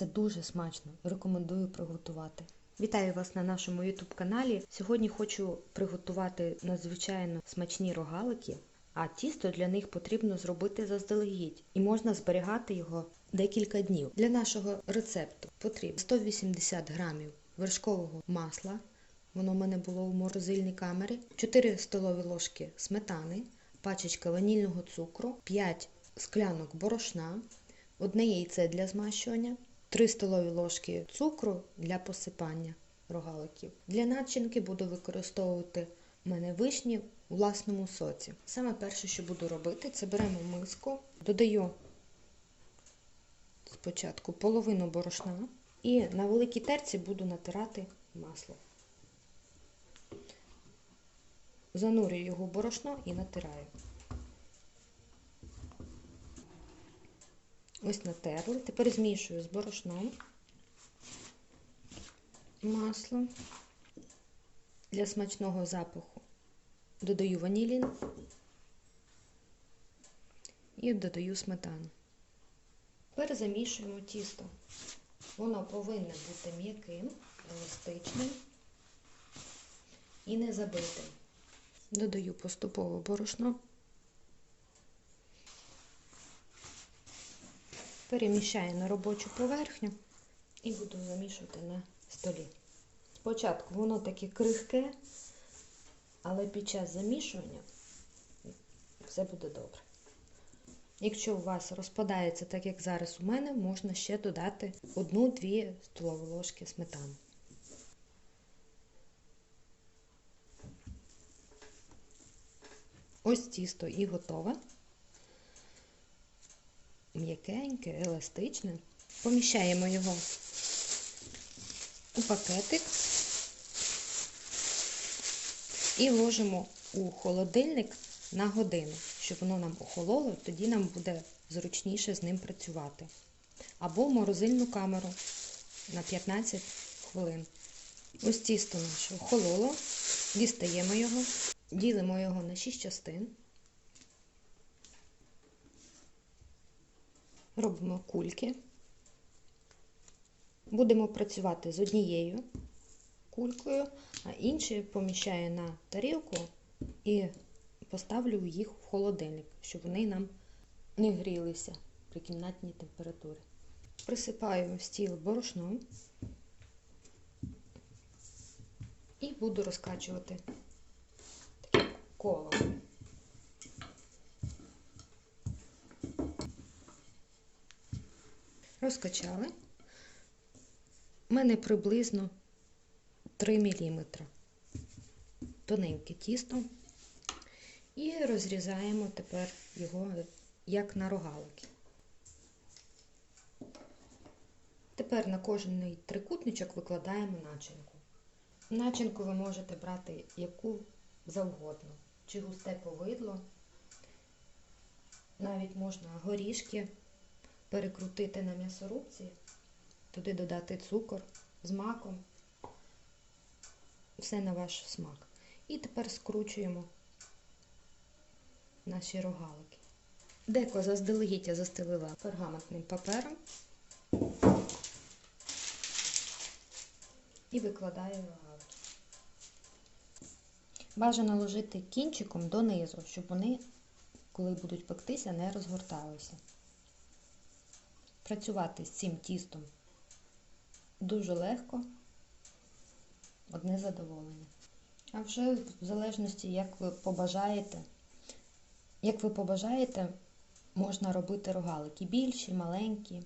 Це дуже смачно. Рекомендую приготувати. Вітаю вас на нашому YouTube каналі. Сьогодні хочу приготувати надзвичайно смачні рогалики, а тісто для них потрібно зробити заздалегідь і можна зберігати його декілька днів. Для нашого рецепту потрібно 180 грамів вершкового масла. Воно в мене було в морозильній камері, 4 столові ложки сметани, пачечка ванільного цукру, 5 склянок борошна, одне яйце для змащування, 3 столові ложки цукру для посипання рогаликів. Для начинки буду використовувати в мене вишні у власному соці. Саме перше, що буду робити, це беремо миску, додаю спочатку половину борошна і на великій терці буду натирати масло. Занурюю його в борошно і натираю. Ось натерли. Тепер змішую з борошном масло. Для смачного запаху додаю ванілін і додаю сметану. Тепер замішуємо тісто. Воно повинно бути м'яким, еластичним і не забитим. Додаю поступово борошно. Переміщаю на робочу поверхню і буду замішувати на столі. Спочатку воно таке крихке, але під час замішування все буде добре. Якщо у вас розпадається так, як зараз у мене, можна ще додати 1-2 столові ложки сметани. Ось тісто і готове. М'якеньке, еластичне. Поміщаємо його у пакетик і ложимо у холодильник на годину, щоб воно нам охололо, тоді нам буде зручніше з ним працювати. Або в морозильну камеру на 15 хвилин. Ось тісто наше охололо, дістаємо його, ділимо його на 6 частин. Робимо кульки. Будемо працювати з однією кулькою, а інші поміщаю на тарілку і поставлю їх в холодильник, щоб вони нам не грілися при кімнатній температурі. Присипаю стіл борошном і буду розкачувати таке коло. Розкачали. У мене приблизно 3 мм. Тоненьке тісто. І розрізаємо тепер його як на рогалики. Тепер на кожний трикутничок викладаємо начинку. Начинку ви можете брати яку завгодно. Чи густе повидло, навіть можна горішки перекрутити на м'ясорубці, туди додати цукор з маком, все на ваш смак. І тепер скручуємо наші рогалики. Деко заздалегідь я застелила пергаментним папером і викладаю рогалики. Бажано ложити кінчиком донизу, щоб вони, коли будуть пектися, не розгорталися. Працювати з цим тістом дуже легко, одне задоволення. А вже в залежності, як ви побажаєте, як ви побажаєте, можна робити рогалики більші, маленькі.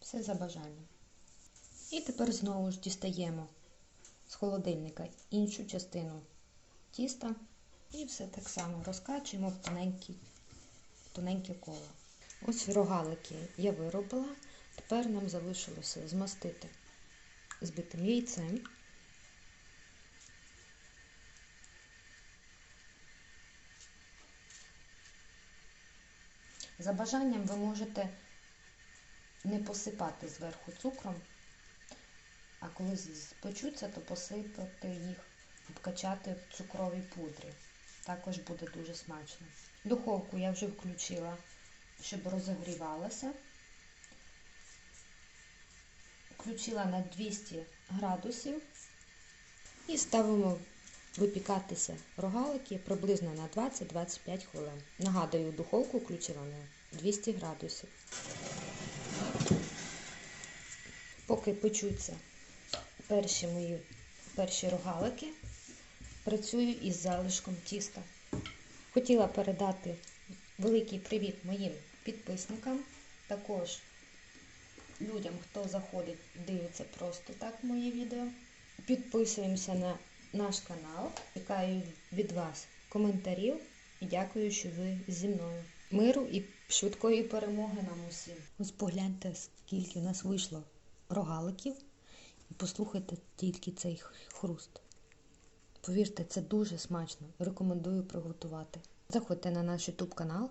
Все за бажанням. І тепер знову ж дістаємо з холодильника іншу частину тіста і все так само розкачуємо в тоненьке коло. Ось рогалики я виробила. Тепер нам залишилося змастити збитим яйцем. За бажанням ви можете не посипати зверху цукром, а коли спечуться, то посипати їх, обкачати в цукровій пудрі. Також буде дуже смачно. Духовку я вже включила, щоб розогрівалася. включила на 200 градусів і ставимо випікатися рогалики приблизно на 20-25 хвилин. Нагадую, духовку включила на 200 градусів. Поки печуться перші мої перші рогалики, працюю із залишком тіста. Хотіла передати великий привіт моїм підписникам, також людям, хто заходить, дивиться просто так мої відео. Підписуємося на наш канал. Чекаю від вас коментарів і дякую, що ви зі мною. Миру і швидкої перемоги нам усім. Ось погляньте, скільки у нас вийшло рогаликів. І послухайте тільки цей хруст. Повірте, це дуже смачно. Рекомендую приготувати. Заходьте на наш YouTube канал,